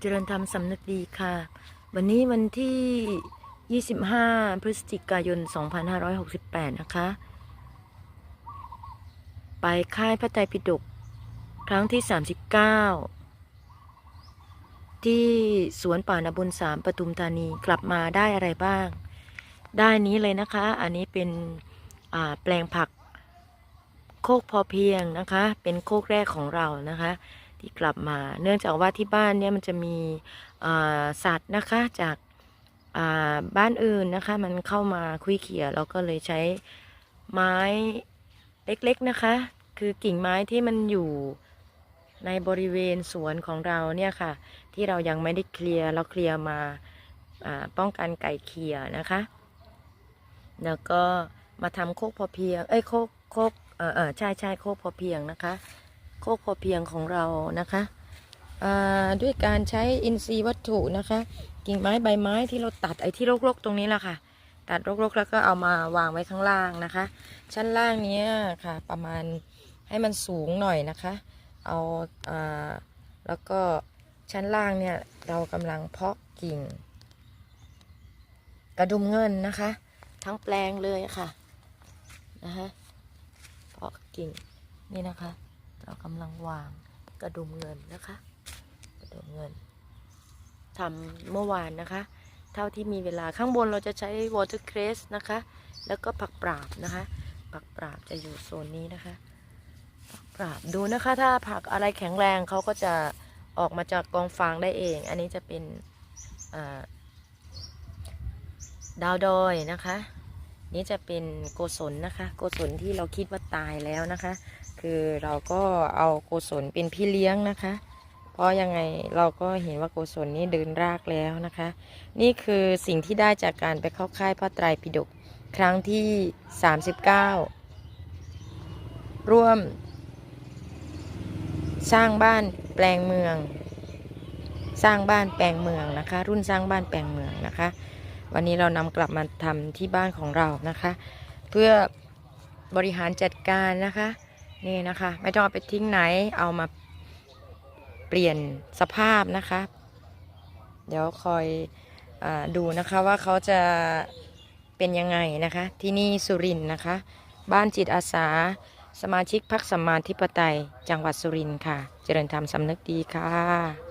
เจริญธรรมสำนึกดีค่ะ วันนี้วันที่ 25 พฤศจิกายน 2568 นะคะ ไปค่ายพระไตรปิฎกครั้งที่ 39 ที่สวนป่านาบุญสามปทุมธานีกลับมาได้อะไรบ้าง ได้นี้เลยนะคะ อันนี้เป็นแปลงผักโคกพอเพียงนะคะ เป็นโคกแรกของเรานะคะ ที่กลับมา เนื่องจากว่าที่บ้านเนี่ยมันจะมีสัตว์นะคะจากาบ้านอื่นนะคะ มันเข้ามาคุยเขี่ยเราก็เลยใช้ไม้เล็กๆนะคะ คือกิ่งไม้ที่มันอยู่ในบริเวณสวนของเราเนี่ยค่ะ ที่เรายังไม่ได้เคลียร์เราเคลียร์มาาป้องกันไก่เขี่ยนะคะ แล้วก็มาทำโคกพอเพียง เอ้ยโคกโคกเออเออใช่ใช่โคกพอเพียงนะคะ โคกพอเพียงของเรานะคะด้วยการใช้อินทรีย์วัตถุนะคะ กิ่งไม้ใบไม้ที่เราตัดไอ้ที่รกๆตรงนี้แหละค่ะ ตัดรกๆแล้วก็เอามาวางไว้ข้างล่างนะคะ ชั้นล่างนี้ค่ะ ประมาณให้มันสูงหน่อยนะคะ เอาอ่าแล้วก็ชั้นล่างเนี่ยเรากำลังเพาะกิ่ง กระดุมเงินนะคะ ทั้งแปลงเลยค่ะนะคะเพาะกิ่งนี่นะคะ เรากำลังวางกระดุมเงินนะคะ กระดุมเงินทำเมื่อวานนะคะ เท่าที่มีเวลาข้างบนเราจะใช้ watercress นะคะ แล้วก็ผักปราบนะคะ ผักปราบจะอยู่โซนนี้นะคะ ผักปราบดูนะคะ ถ้าผักอะไรแข็งแรงเขาก็จะออกมาจากกองฟางได้เอง อันนี้จะเป็นดาวดอยนะคะ นี่จะเป็นโกศลนะคะ โกศลที่เราคิดว่าตายแล้วนะคะ คือเราก็เอาโกศลเป็นพี่เลี้ยงนะคะ เพราะยังไงเราก็เห็นว่าโกศลนี้เดินรากแล้วนะคะ นี่คือสิ่งที่ได้จากการไปเข้าค่ายพระไตรปิฎกครั้งที่ 39 ร่วม สร้างบ้านแปลงเมือง สร้างบ้านแปลงเมืองนะคะ รุ่นสร้างบ้านแปลงเมืองนะคะ วันนี้เรานำกลับมาทำที่บ้านของเรานะคะ เพื่อบริหารจัดการนะคะ นี่นะคะ ไม่ต้องเอาไปทิ้งไหนเอามาเปลี่ยนสภาพนะคะ เดี๋ยวคอยอดูนะคะว่าเขาจะเป็นยังไงนะคะ ที่นี่สุรินทร์นะคะ บ้านจิตอาสา สมาชิกพักสัมมาธิปไตย จังหวัดสุรินทร์ค่ะ เจริญธรรมสำนึกดีค่ะ